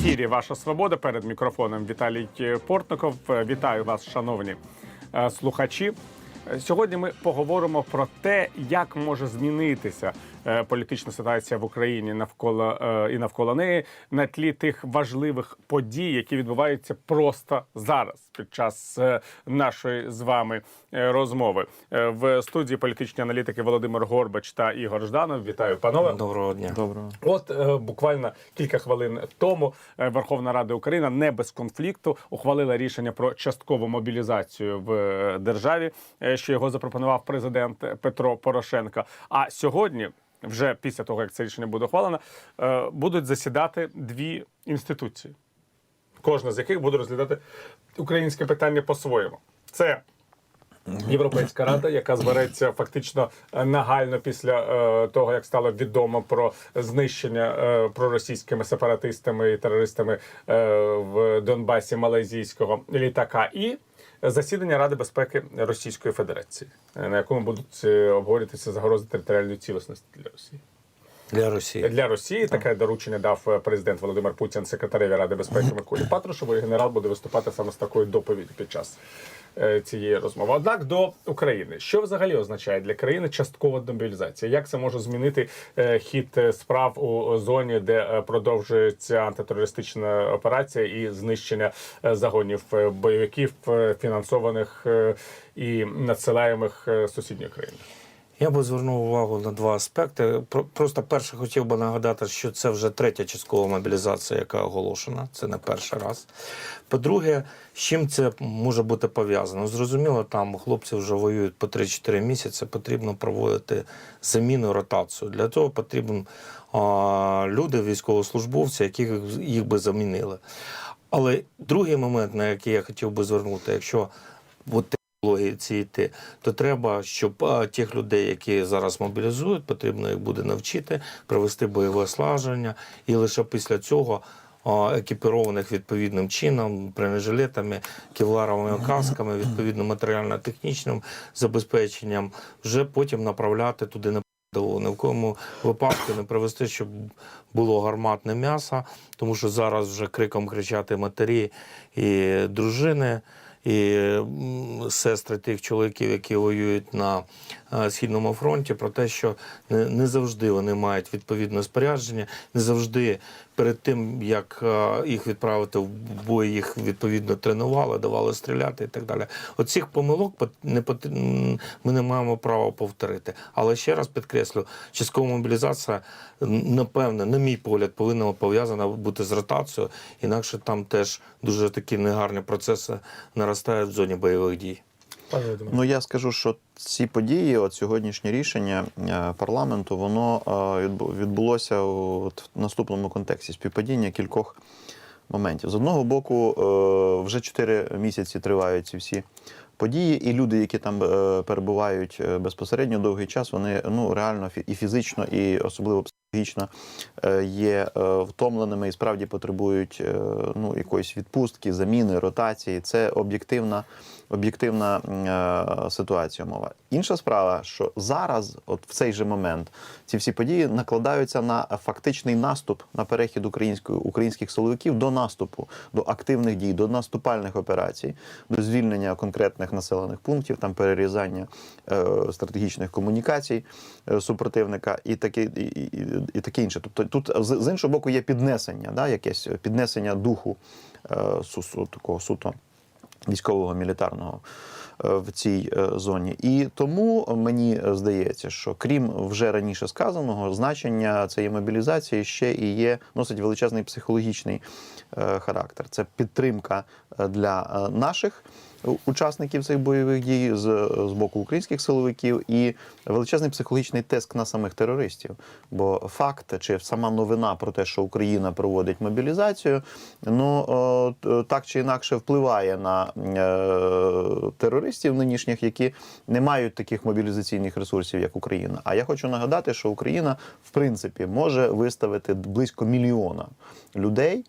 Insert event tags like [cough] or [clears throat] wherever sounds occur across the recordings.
ефірі Ваша Свобода перед мікрофоном Віталій Портников. Вітаю вас, шановні е, слухачі. Сьогодні ми поговоримо про те, як може змінитися е, політична ситуація в Україні навколо е, і навколо неї на тлі тих важливих подій, які відбуваються просто зараз під час е, нашої з вами розмови. В студії політичні аналітики Володимир Горбач та Ігор Жданов. Вітаю, панове. Доброго дня. Доброго. От буквально кілька хвилин тому Верховна Рада України не без конфлікту ухвалила рішення про часткову мобілізацію в державі, що його запропонував президент Петро Порошенко. А сьогодні, вже після того як це рішення буде ухвалено, е, будуть засідати дві інституції, кожна з яких буде розглядати українське питання по-своєму. Це Європейська рада, яка збереться фактично е, нагально після е, того, як стало відомо про знищення е, проросійськими сепаратистами і терористами е, в Донбасі малайзійського літака, і засідання Ради безпеки Російської Федерації, е, на якому будуть е, обговорюватися загрози територіальної цілісності для Росії. Для Росії. Для Росії таке доручення дав е, президент Володимир Путін секретареві Ради безпеки Миколі Патрушеву. І генерал буде виступати саме з такою доповіддю під час цієї розмови. Однак до України, що взагалі означає для країни часткова демобілізація? Як це може змінити е, хід е, справ у зоні, де е, продовжується антитерористична операція і знищення е, загонів е, бойовиків, е, фінансованих е, і надсилаємих е, сусідньої країни? Я би звернув увагу на два аспекти. Просто перше хотів би нагадати, що це вже третя часткова мобілізація, яка оголошена. Це не перший раз. По-друге, з чим це може бути пов'язано? Зрозуміло, там хлопці вже воюють по 3-4 місяці. Потрібно проводити заміну, ротацію. Для цього потрібні люди, військовослужбовці, яких їх би замінили. Але другий момент, на який я хотів би звернути, якщо от логіці йти, то треба, щоб а, тих людей, які зараз мобілізують, потрібно їх буде навчити, провести бойове слаження, і лише після цього. а, Екіпірованих відповідним чином, бронежилетами, кевларовими касками, відповідно матеріально-технічним забезпеченням, вже потім направляти туди на. Ні в якому випадку не привести, щоб було гарматне м'ясо, тому що зараз вже криком кричати матері і дружини і сестри тих чоловіків, які воюють на східному фронті, про те, що не, завжди вони мають відповідне спорядження, не завжди перед тим як е, їх відправити в бой, їх відповідно тренували, давали стріляти і так далі. Оцих помилок не ми не маємо права повторити. Але ще раз підкреслю, часткова мобілізація, напевне, на мій погляд, повинна пов'язана бути з ротацією, інакше там теж дуже такі негарні процеси наростають в зоні бойових дій. Ну я скажу, що ці події, от сьогоднішнє рішення е, парламенту, воно е, відбу- відбулося в наступному контексті співпадіння кількох моментів. З одного боку, е, вже 4 місяці тривають ці всі події, і люди, які там перебувають безпосередньо довгий час, вони ну реально і фізично, і особливо психологічно е, є е, втомленими і справді потребують е, ну, якоїсь відпустки, заміни, ротації. Це об'єктивна, об'єктивна ситуація мова. Інша справа, що зараз, от в цей же момент, ці всі події накладаються на фактичний наступ на перехід української українських силовиків до наступу, до активних дій, до наступальних операцій, до звільнення конкретних населених пунктів, там перерізання е, стратегічних комунікацій е, супротивника і таке, і, і, і таке інше. Тобто тут з, іншого боку є піднесення, да, якесь піднесення духу е, су, су, такого суто військового мілітарного е, в цій е, зоні. І тому мені здається, що крім вже раніше сказаного, значення цієї мобілізації ще і є носить величезний психологічний е, характер. Це підтримка е, для е, наших. Учасників цих бойових дій з, з боку українських силовиків і величезний психологічний тиск на самих терористів. Бо факт чи сама новина про те, що Україна проводить мобілізацію, ну так чи інакше впливає на е, терористів нинішніх, які не мають таких мобілізаційних ресурсів, як Україна. А я хочу нагадати, що Україна в принципі може виставити близько мільйона людей.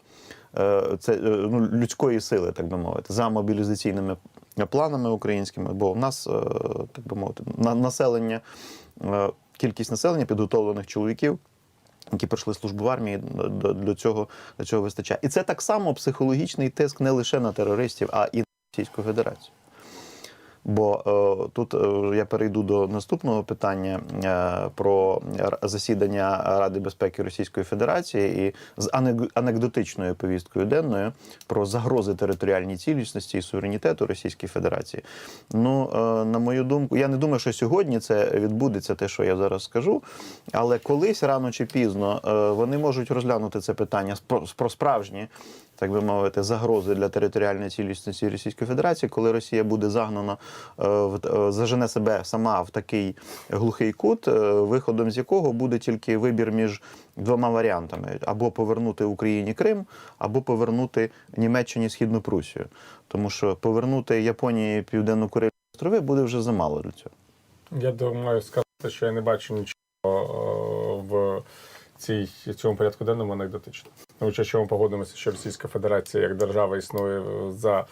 Е, це е, ну, людської сили, так би мовити, за мобілізаційними планами українськими, бо в нас, е, так би мовити, на населення, кількість населення підготовлених чоловіків які пройшли службу в армії, до, цього, до цього вистачає. І це так само психологічний тиск не лише на терористів, а і на Російську Федерацію. Бо е, тут е, я перейду до наступного питання е, про засідання Ради безпеки Російської Федерації і з анек- анекдотичною повісткою денною про загрози територіальній цілісності і суверенітету Російської Федерації. Ну, на мою думку, я не думаю, що сьогодні це відбудеться, те, що я зараз скажу. Але колись рано чи пізно вони можуть розглянути це питання про справжні так би мовити, загрози для територіальної цілісності Російської Федерації, коли Росія буде загнана, зажене себе сама в такий глухий кут, е, виходом з якого буде тільки вибір між двома варіантами: або повернути Україні Крим, або повернути Німеччині Східну Прусію. Тому що повернути Японії Південно-Курильські острови буде вже замало для цього. Я думаю сказати, що я не бачу нічого е, в цій цьому порядку денному анекдотично. Тому що ми погодимося, що Російська Федерація як держава існує за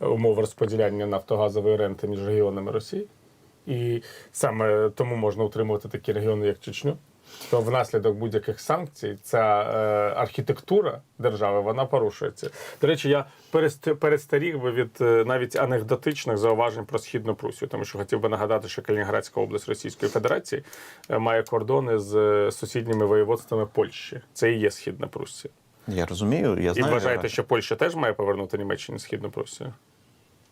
умов розподіляння нафтогазової ренти між регіонами Росії, і саме тому можна утримувати такі регіони, як Чечню. То внаслідок будь-яких санкцій ця е, архітектура держави вона порушується. До речі, я перест- перестеріг би від е, навіть анекдотичних зауважень про східну Прусію, тому що хотів би нагадати, що Калінінградська область Російської Федерації е, має кордони з е, сусідніми воєводствами Польщі. Це і є східна Прусія. Я розумію, я І вважаєте, що Польща теж має повернути Німеччині східну Прусію?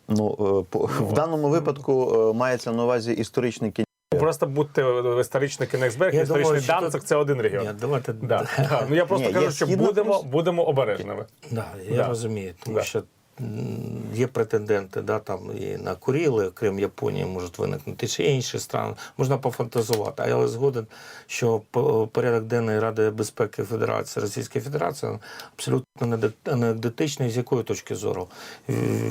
Ну, е, по- [laughs] в даному випадку е, мається на увазі історичний кінь. Просто будьте е, історичний Кенігсберг, Я історичний думаю, Данцик це один регіон. Ні, давайте Да. Да. Ну я просто Ні, кажу, що будемо, будемо обережними. Да, я Да. розумію, тому Да. що є претенденти, да, там і на Куріли, крім Японії, можуть виникнути ще інші страни. Можна пофантазувати. Але згоден, що по- порядок денний Ради безпеки Федерації Російської Федерації абсолютно анекдотичний. З якої точки зору?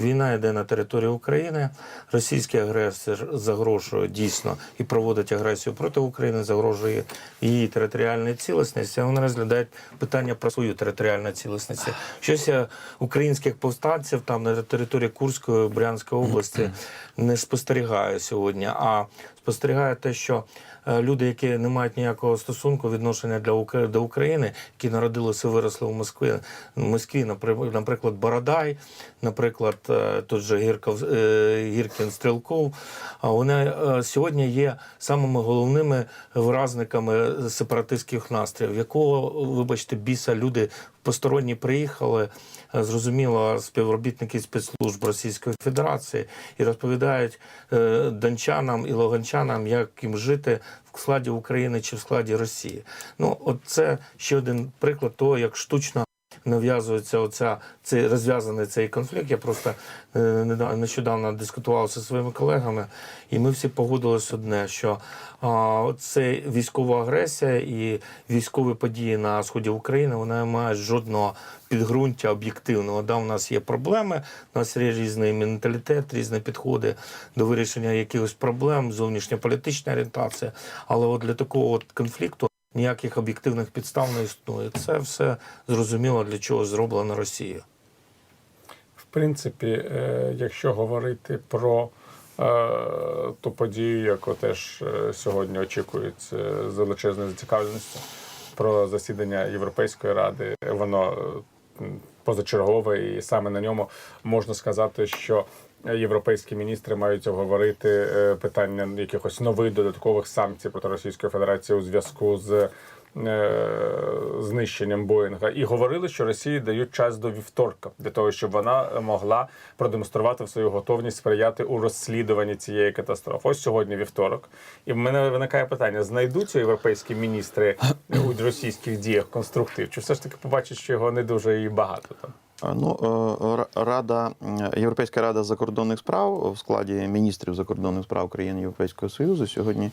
Війна йде на території України. Російський агресор загрожує дійсно і проводить агресію проти України, загрожує її територіальній цілісності. А вони розглядають питання про свою територіальну цілісність. Щось українських повстанців там на території Курської Брянської області [clears throat] не спостерігаю сьогодні. А спостерігаю те, що е, люди, які не мають ніякого стосунку відношення для до України, які народилися виросли в Москві, Москві, напри- наприклад, Бородай, наприклад, е, тут же Гірков, е, Гіркін Стрілков, вони сьогодні є самими головними виразниками сепаратистських настроїв, якого, вибачте, біса люди посторонні приїхали, зрозуміло, співробітники спецслужб Російської Федерації і розповідають дончанам і логанчанам, як їм жити в складі України чи в складі Росії. Ну, от це ще один приклад того, як штучно нав'язується оця цей розв'язаний цей конфлікт. Я просто е, нещодавно дискутував зі своїми колегами, і ми всі погодились одне, що а, це військова агресія і військові події на сході України вони не мають жодного підґрунтя об'єктивного. Да, у нас є проблеми, у нас є різний менталітет, різні підходи до вирішення якихось проблем, зовнішньополітична орієнтація. Але от для такого от конфлікту ніяких об'єктивних підстав не існує. Це все зрозуміло для чого зроблено Росією. В принципі, е, якщо говорити про е, ту подію, яку теж е, сьогодні очікують з величезною зацікавленістю про засідання Європейської ради, воно позачергове, і саме на ньому можна сказати, що європейські міністри мають обговорити е, питання якихось нових додаткових санкцій проти Російської Федерації у зв'язку з е, знищенням Боїнга і говорили, що Росії дають час до вівторка для того, щоб вона могла продемонструвати свою готовність сприяти у розслідуванні цієї катастрофи. Ось сьогодні вівторок, і в мене виникає питання: знайдуться європейські міністри у російських діях конструктив, чи все ж таки побачать, що його не дуже і багато там. А, Ну, е, Рада, Європейська рада закордонних справ в складі міністрів закордонних справ країн Європейського Союзу сьогодні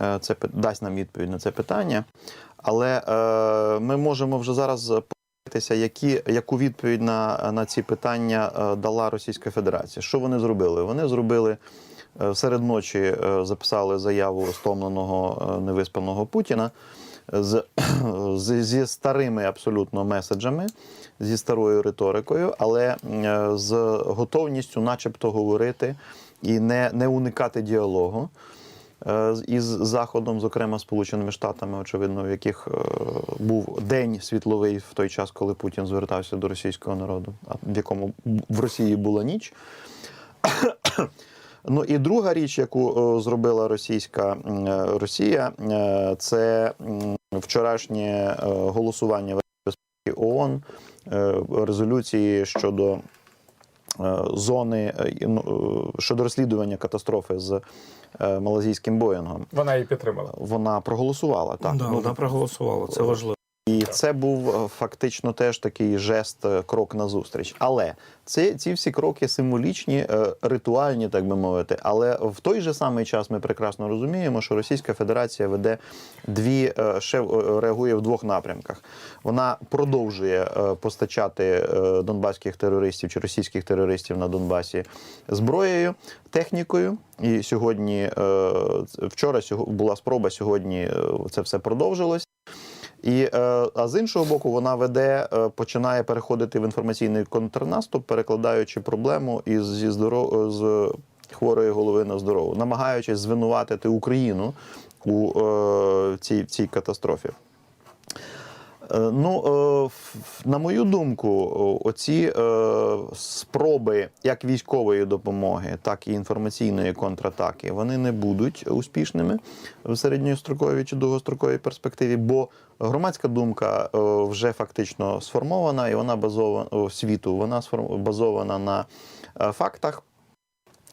е, це дасть нам відповідь на це питання. Але е, ми можемо вже зараз подивитися, які, яку відповідь на, на ці питання е, дала Російська Федерація. Що вони зробили? Вони зробили е, серед ночі, е, записали заяву стомленого е, невиспаного Путіна з, з, зі старими абсолютно меседжами, зі старою риторикою, але е, з готовністю, начебто, говорити і не, не уникати діалогу. е, із Заходом, зокрема Сполученими Штатами, очевидно, в яких е, був день світловий в той час, коли Путін звертався до російського народу, в якому в Росії була ніч. Ну і друга річ, яку е, зробила російська е, Росія, е, це вчорашнє голосування безпеки ООН резолюції щодо зони ну, щодо розслідування катастрофи з малазійським Боїнгом. Вона її підтримала. Вона проголосувала так. да, Ну, вона проголосувала. Це важливо. І це був е, фактично теж такий жест, е, крок назустріч. Але це ці всі кроки символічні, е, ритуальні, так би мовити. Але в той же самий час ми прекрасно розуміємо, що Російська Федерація веде дві ще реагує в двох напрямках. Вона продовжує постачати донбаських терористів чи російських терористів на Донбасі зброєю, технікою. І сьогодні вчора була спроба. Сьогодні це все продовжилось. І, е, а з іншого боку, вона веде, е, починає переходити в інформаційний контрнаступ, перекладаючи проблему із зі здоров... з хворої голови на здорову, намагаючись звинуватити Україну у е, цій, цій катастрофі. Е, Ну, е, на мою думку, оці е, спроби як військової допомоги, так і інформаційної контратаки, вони не будуть успішними в середньостроковій чи довгостроковій перспективі, бо громадська думка вже фактично сформована, і вона базована світу, вона базована на фактах.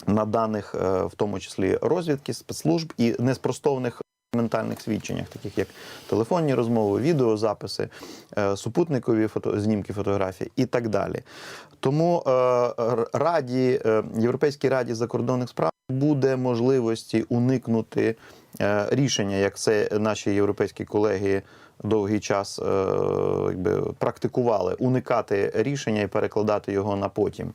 На даних, в тому числі розвідки, спецслужб і неспростовних ментальних свідченнях, таких як телефонні розмови, відеозаписи, е, супутникові фото, знімки фотографії і так далі. Тому е, раді, е, Європейській раді закордонних справ буде можливості уникнути рішення, як це наші європейські колеги довгий час е, якби, практикували, уникати рішення і перекладати його на потім.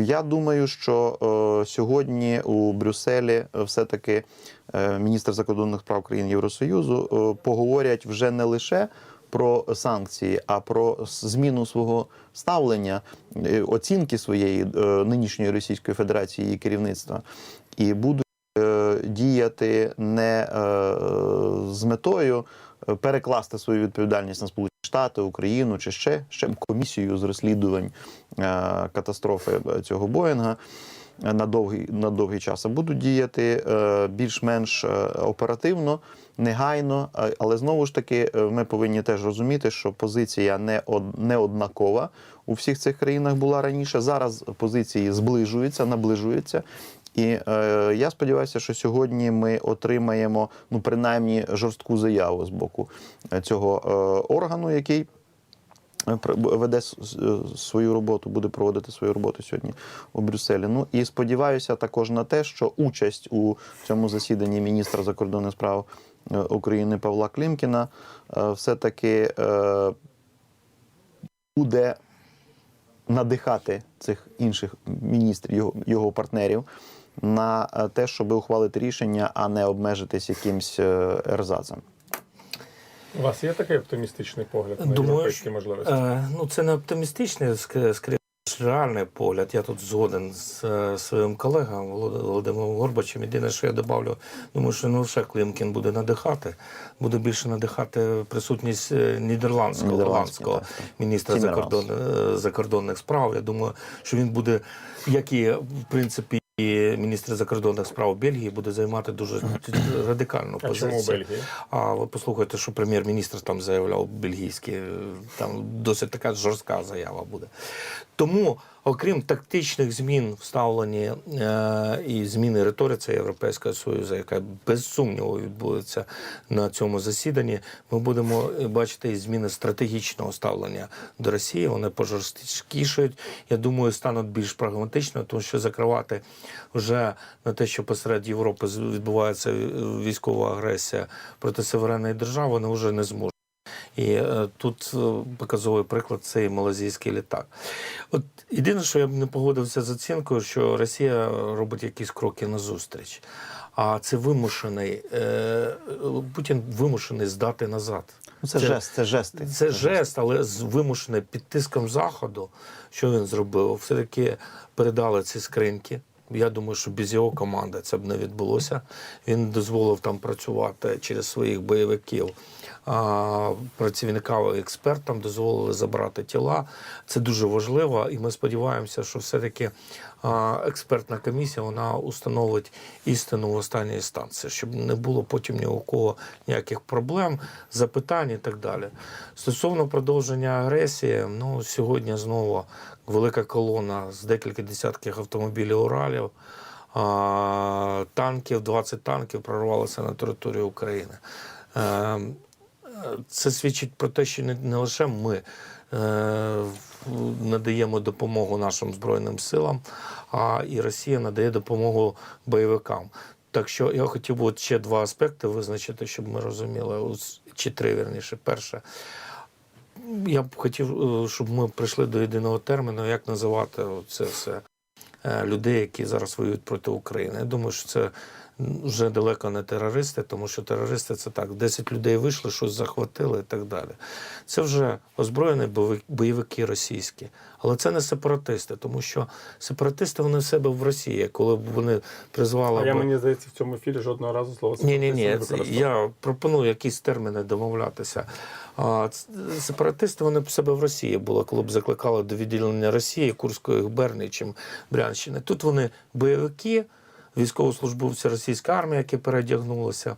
Я думаю, що е, сьогодні у Брюсселі все-таки е, міністр закордонних справ країн Євросоюзу поговорять вже не лише про санкції, а про зміну свого ставлення, оцінки своєї нинішньої Російської Федерації її керівництва, і будуть діяти не з метою перекласти свою відповідальність на Сполучені Штати, Україну чи ще, ще комісію з розслідувань е, катастрофи е, цього Боїнга е, на довгий, на довгий час, а будуть діяти більш-менш оперативно, негайно. Але знову ж таки, ми повинні теж розуміти, що позиція не, од, не однакова у всіх цих країнах була раніше. Зараз позиції зближуються, наближуються. І е, я сподіваюся, що сьогодні ми отримаємо ну принаймні жорстку заяву з боку е, цього е, органу, який е, веде свою роботу, буде проводити свою роботу сьогодні у Брюсселі. Ну і сподіваюся також на те, що участь у цьому засіданні міністра закордонних справ е, України Павла Клімкіна е, все-таки е, буде надихати цих інших міністрів, його, його партнерів на е, те, щоб ухвалити рішення, а не обмежитись якимсь е, ерзацем. У вас є такий оптимістичний погляд на Думаю, європейські можливості? Е, ну, це не оптимістичний, ск- скоріше реальний погляд. Я тут згоден з е, своїм колегою Волод- Володимиром Горбачем. Єдине, що я добавлю, думаю, що не лише Климкін буде надихати, буде більше надихати присутність е, нідерландського, голландського міністра закордон, закордонних справ. Я думаю, що він буде, як і в принципі. І міністр закордонних справ Бельгії буде займати дуже радикальну А позицію. чому А ви послухайте, що прем'єр-міністр там заявляв бельгійський, там досить така жорстка заява буде. Тому, окрім тактичних змін в ставленні е, і зміни риториці Європейського Союзу, яка без сумніву відбудеться на цьому засіданні, ми будемо бачити і зміни стратегічного ставлення до Росії. Вони пожорсткішають. Я думаю, стануть більш прагматично, тому що закривати вже на те, що посеред Європи відбувається е, військова агресія проти суверенної держави, вони вже не зможуть. І е, тут е, показовий приклад це і малазійський літак. От єдине, що я б не погодився з оцінкою, що Росія робить якісь кроки назустріч. А це вимушений Путін вимушений здати назад. Ну, це, жест, це жести. Це жест, але з вимушений під тиском заходу. Що він зробив? Все таки передали ці скриньки Я думаю, що без його команди це б не відбулося. Він дозволив там працювати через своїх бойовиків. А, працівникам і експертам дозволили забрати тіла. Це дуже важливо, і ми сподіваємося, що все-таки експертна комісія вона установить істину в останній інстанції, щоб не було потім ні у кого ніяких проблем, запитань і так далі. Стосовно продовження агресії, ну сьогодні знову велика колона з декілька десятків автомобілів Уралів. Танків, 20 танків прорвалися на територію України. Це свідчить про те, що не, не лише ми е, надаємо допомогу нашим Збройним силам, а і Росія надає допомогу бойовикам. Так що я хотів би ще два аспекти визначити, щоб ми розуміли, чи три вірніше. Перше, я б хотів, е, щоб ми прийшли до єдиного терміну, як називати це все е, людей, які зараз воюють проти України. Я думаю, що це вже далеко не терористи, тому що терористи це так: 10 людей вийшли, щось захватили і так далі. Це вже озброєні бойовики російські. Але це не сепаратисти, тому що сепаратисти вони в себе в Росії, коли б вони призвали. А я б- мені здається, в цьому ефірі жодного разу слово ні, ні, ні. Я пропоную якісь терміни домовлятися. А сепаратисти вони б в себе в Росії були, коли б закликали до відділення Росії, Курської губернії чи Брянщини. Тут вони бойовики, військовослужбовці російської армії, які передягнулися.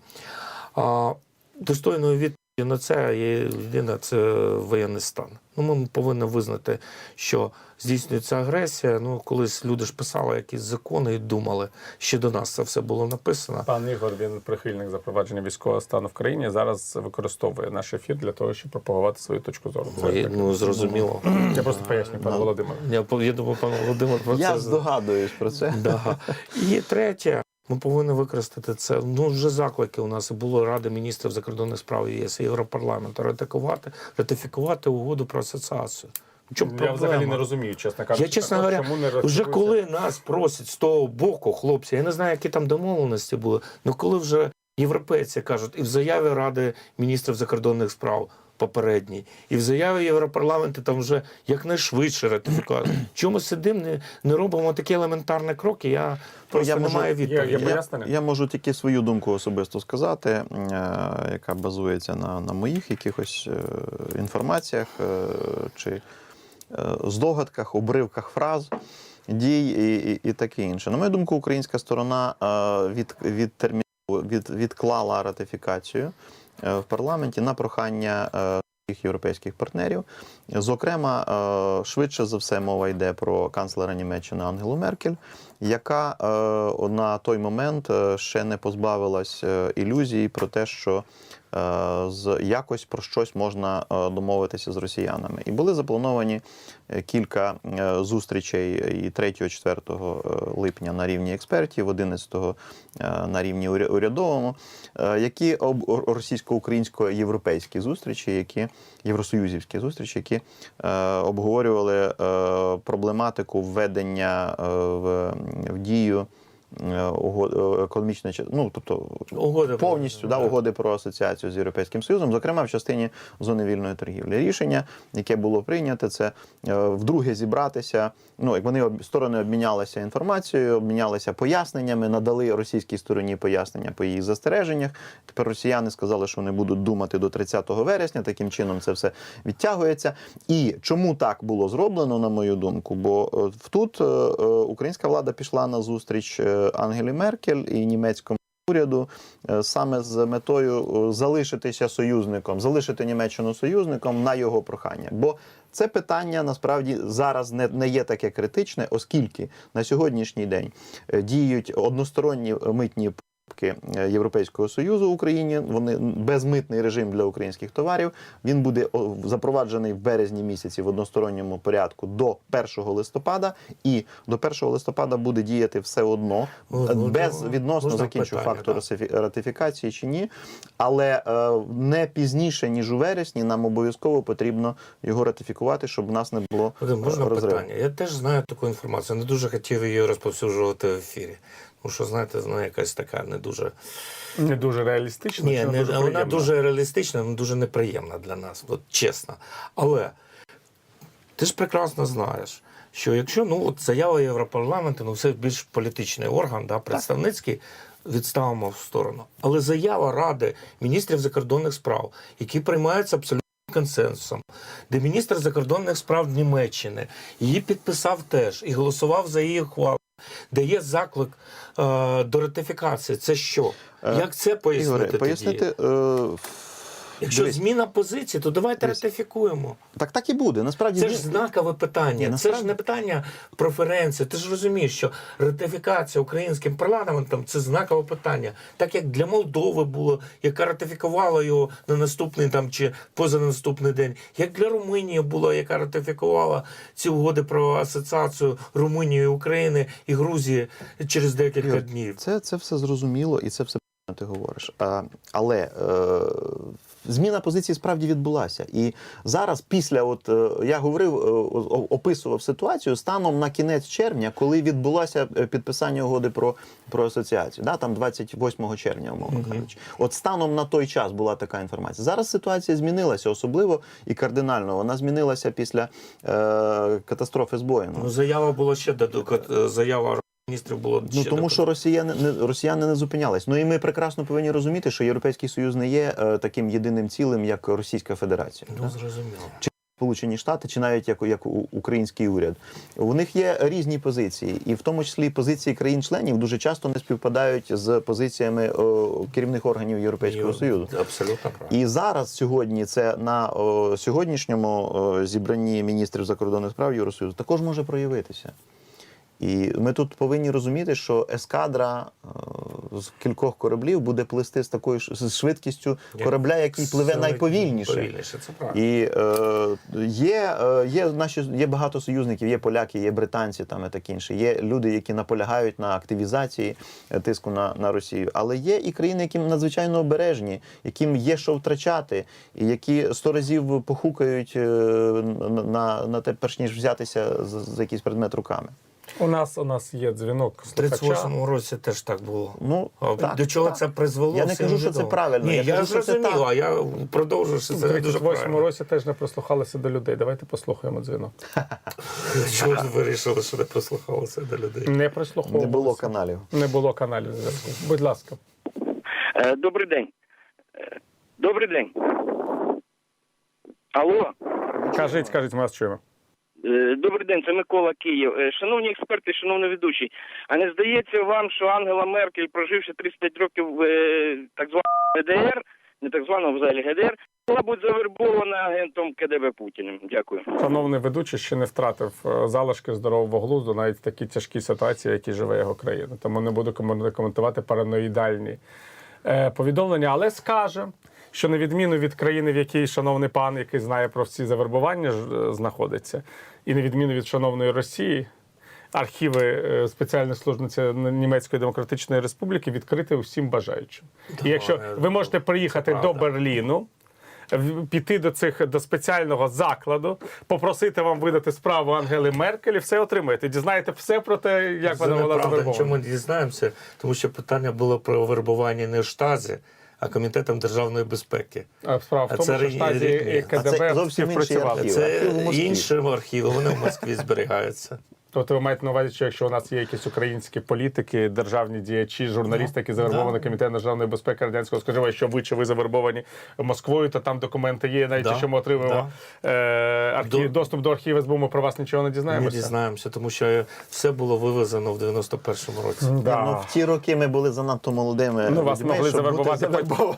Достойною відповіді на це є єдине це воєнний стан. Ну, ми повинні визнати, що здійснюється агресія. Ну, колись люди ж писали якісь закони і думали, ще до нас це все було написано. Пан Ігор, він прихильник запровадження військового стану в країні. Зараз використовує наш ефір для того, щоб пропагувати свою точку зору. Це Ну, так. ну, зрозуміло. Я просто поясню, пане Ну. Володимир. Я, по- думаю, пан Володимир про Я це. здогадуюсь про це. Да. І третє, ми повинні використати це. Ну, вже заклики у нас було Ради міністрів закордонних справ ЄС і Європарламенту ратифікувати, ратифікувати угоду про асоціацію. Чому Я проблема? взагалі не розумію, чесно кажучи. Я, чесно говоря, чому не вже коли нас просять з того боку, хлопці, я не знаю, які там домовленості були, але коли вже європейці кажуть, і в заяві Ради міністрів закордонних справ попередній, і в заяві Європарламенту там вже якнайшвидше ратифікація. [clears throat] Чому сидимо, не, не робимо такі елементарні кроки? Я просто я не можу- маю відповіді. пояснення? Я можу тільки свою думку особисто сказати, е, яка базується на, на моїх якихось е, інформаціях е, чи е, здогадках, обривках фраз, дій і, і, і таке інше. На мою думку, українська сторона е, від, від, від, відклала ратифікацію в парламенті на прохання. е, своїх Європейських партнерів, зокрема, е, швидше за все, мова йде про канцлера Німеччини Ангелу Меркель, яка е, на той момент е, ще не позбавилась е, ілюзії про те, що е, з якось про щось можна е, домовитися з росіянами. І були заплановані е, кілька е, зустрічей і 3-4 липня на рівні експертів, 11 на рівні уря- урядовому, е, які об російсько-українсько-європейські зустрічі, які євросоюзівські зустрічі, які е, обговорювали е, проблематику введення е, в, в дію е, е, чи- ну, тобто Угода про- повністю да, угоди про асоціацію з Європейським Союзом, зокрема в частині зони вільної торгівлі. Рішення, яке було прийнято, це е, вдруге зібратися. Ну, як вони сторони обмінялися інформацією, обмінялися поясненнями, надали російській стороні пояснення по її застереженнях. Тепер росіяни сказали, що вони будуть думати до 30 вересня. Таким чином це все відтягується. І чому так було зроблено, на мою думку? Бо тут українська влада пішла на зустріч Ангелі Меркель і німецькому. Уряду е, саме з метою е, залишитися союзником, залишити Німеччину союзником на його прохання. Бо це питання насправді зараз не, не є таке критичне, оскільки на сьогоднішній день е, діють односторонні митні Європейського союзу Україні. Вони безмитний режим для українських товарів. Він буде запроваджений в березні місяці в односторонньому порядку до 1 листопада, і до 1 листопада буде діяти все одно Ну, е, ну, без ну, відносно закінчу факту ратифікації чи ні. Але е, не пізніше ніж у вересні нам обов'язково потрібно його ратифікувати, щоб в нас не було можна е, розриву. питання? Я теж знаю таку інформацію. Не дуже хотів її розповсюджувати в ефірі. Тому що, знаєте, вона якась така не дуже. Не дуже реалістично. Ні, чи не, дуже вона дуже реалістична, вона дуже неприємна для нас, от чесно. Але ти ж прекрасно знаєш, що якщо ну от заява Європарламенту, ну це більш політичний орган, да, представницький. Відставимо в сторону. Але заява Ради міністрів закордонних справ, які приймаються абсолютно консенсусом, де міністр закордонних справ Німеччини її підписав теж і голосував за її ухвалу, де є заклик е, до ратифікації. Це що? Е, Як це пояснити? Ігоре, пояснити. Е, Якщо дивись. зміна позиції, то давайте Дивись. ратифікуємо. так так і буде. Насправді Це ж знакове питання. Ні, Це ж не питання преференції. Ти ж розумієш, що ратифікація українським парламентом це знакове питання. Так як для Молдови було, яка ратифікувала його на наступний там чи позанаступний день, як для Румунії було, яка ратифікувала ці угоди про асоціацію Румунії, України і Грузії через декілька днів. Це, це все зрозуміло і це все ти говориш. А, але е, зміна позиції справді відбулася. І зараз, після, от е, я говорив, е, описував ситуацію станом на кінець червня, коли відбулося е, підписання угоди про, про асоціацію. Да, там 28 червня, умовно Мгм. кажучи. От станом на той час була така інформація. Зараз ситуація змінилася, особливо і кардинально. Вона змінилася після е, катастрофи з Боїнгом. Ну, заява була ще до- заява міністрів було Ну ще тому що росіяни не росіяни не зупинялись. Ну і ми прекрасно повинні розуміти, що Європейський Союз не є е, таким єдиним цілим, як Російська Федерація. ну зрозуміло. Сполучені Штати, чи навіть як, як український уряд, у них є різні позиції, і в тому числі позиції країн-членів дуже часто не співпадають з позиціями о, керівних органів Європейського Союзу. Абсолютно правильно. І зараз сьогодні це на о, сьогоднішньому о, зібранні міністрів закордонних справ Євросоюзу також може проявитися. І ми тут повинні розуміти, що ескадра е, з кількох кораблів буде плисти з такою ж з швидкістю корабля, який пливе найповільніше. Повільніше, це правильно. І е, є, е, є наші є багато союзників, є поляки, є британці там і таке інше. Є люди, які наполягають на активізації тиску на, на Росію. Але є і країни, які надзвичайно обережні, яким є що втрачати, і які сто разів похукають на, на, на те, перш ніж взятися за, за якийсь предмет руками. У нас у нас є дзвінок В слухача. 38-му році теж так було. Ну так, До чого так. це призвело? Я не кажу, що це правильно, Ні, я я, кажу, що це зрозумів, а я продовжую, що В це дуже 38 правильно. році теж не прислухалися до людей. Давайте послухаємо дзвінок. [laughs] Чого ж ви вирішили, що не прислухалися до людей? Не прислуховувалися. Не було каналів. Не було каналів зв'язку. Будь ласка. Е, Добрий день. Е, Добрий день. Алло. Кажіть, кажіть, ми вас чуємо. Е, Добрий день, це Микола Київ. Е, Шановні експерти, шановний ведучий, а не здається вам, що Ангела Меркель, проживши 35 років в е, так званому ГДР, не так званому взагалі ГДР, була б завербована агентом КДБ Путіним? Дякую. Шановний ведучий ще не втратив залишки здорового глузду навіть в такій тяжкій ситуації, в якій живе його країна. Тому не буду коментувати параноїдальні повідомлення, але скаже, що на відміну від країни, в якій шановний пан, який знає про всі завербування, е, знаходиться, і на відміну від шановної Росії. Архіви е, спеціальної служби Німецької Демократичної Республіки відкриті усім бажаючим. І якщо е, ви можете приїхати до. Берліну, піти до цих до спеціального закладу, попросити вам видати справу Ангели Меркель, і все отримаєте. Дізнаєте все про те, як Це вона була неправда. Чому дізнаємося? Тому що питання було про вербування не штазі, а комітетом державної безпеки. А Справа в тому, це що рі- штаті КДБ А це зовсім співпрацювали. архів. Це архів у Москві. інші архіви, вони в Москві зберігаються. Тобто ви маєте на увазі, що якщо у нас є якісь українські політики, державні діячі, журналісти, які завербовані да. комітетом державної безпеки радянського Скажімо, що ви чи ви завербовані Москвою, то там документи є, навіть Да, якщо ми отримуємо е, архів, До- доступ до архіву СБУ, ми про вас нічого не Ми дізнаємося. дізнаємося, тому що все було вивезено в 91-му році. Да. Ну, в ті роки ми були занадто молодими. Ну, вас людьми, могли завербувати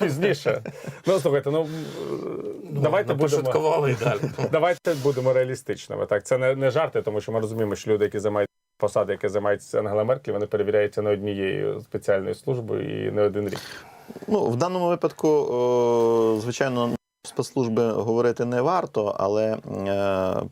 пізніше. Ну, слухайте, ну давайте будемо. далі. [laughs] Давайте будемо реалістичними. Так, це не, не жарти, тому що ми розуміємо, що люди, які займають посади, які займаються Ангела Меркель, вони перевіряються не однією спеціальною службою і не один рік. Ну, в даному випадку, о, звичайно, спецслужби говорити не варто, але е,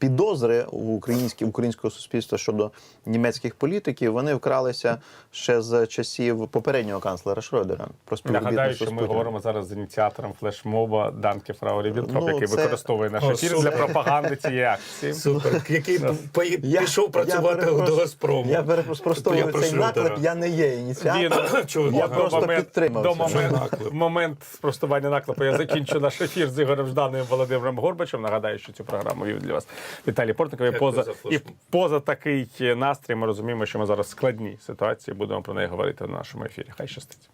підозри у українські, українського суспільства щодо німецьких політиків вони вкралися ще з часів попереднього канцлера Шройдера. Про Нагадаю, що ми говоримо зараз з ініціатором флешмоба Данке Фрау Рібінтроп, Ну, який це- використовує наш ефір для пропаганди цієї акції. Супер. Який пішов працювати я до Газпрому. Я перепростовую про цей наклеп, я не є ініціатором. Я просто момент, підтримав до момент, момент спростування наклепу. Я закінчу наш ефір з Ігорем Жданим і Володимиром Горбачем. Нагадаю, що цю програму вів для вас Віталій Портникові. І Поза і поза такий настрій. Ми розуміємо, що ми зараз в складній ситуації. Будемо про неї говорити в нашому ефірі. Хай щастить.